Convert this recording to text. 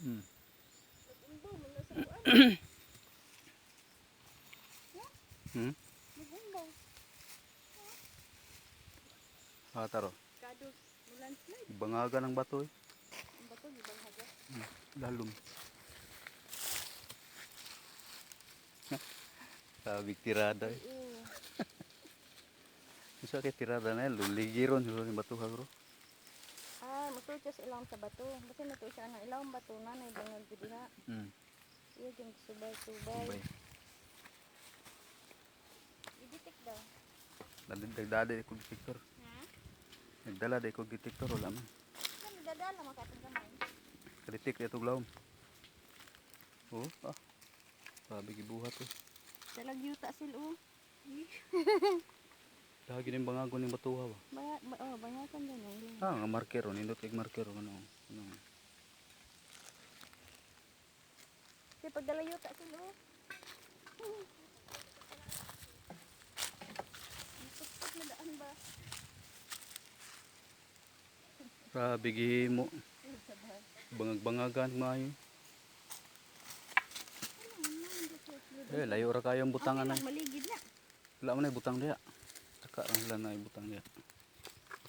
Kuan. Hmm? Ah, taro. Bangaga ng bato eh. Ang bato di bang haga. Hmm. Lalom. Sabi tirada eh. Isa kay tirada na yun. Ligiron siguro yung bato ha bro. Ah, magtuo siya sa bato. Kasi natuo siya ng ilawom bato na na ibang gudi na. Hmm. Iya yung subay-subay. Sabay. I-detect daw. Nagdala ko detektor. Ha? Nagdala di ko detektor wala man. Nagdadala makatong gamay? Kritik ito glawom. Oh, ah. Sabi gibuhat eh. Dalag yuta sil o. Lagi din bangagon yung batuha ba? Ba, oh, banyakan din yung Ah, nga markero, nindot kay markero ano. Ano. Kasi pag dala yuta sil o. Pagpag na daan ba? Sabi gihimo. Bangag-bangagan maayo. Ano. Eh, layo ra kayong butangan na. maligid na. Wala man na butang diya. Taka lang sila na butang diya.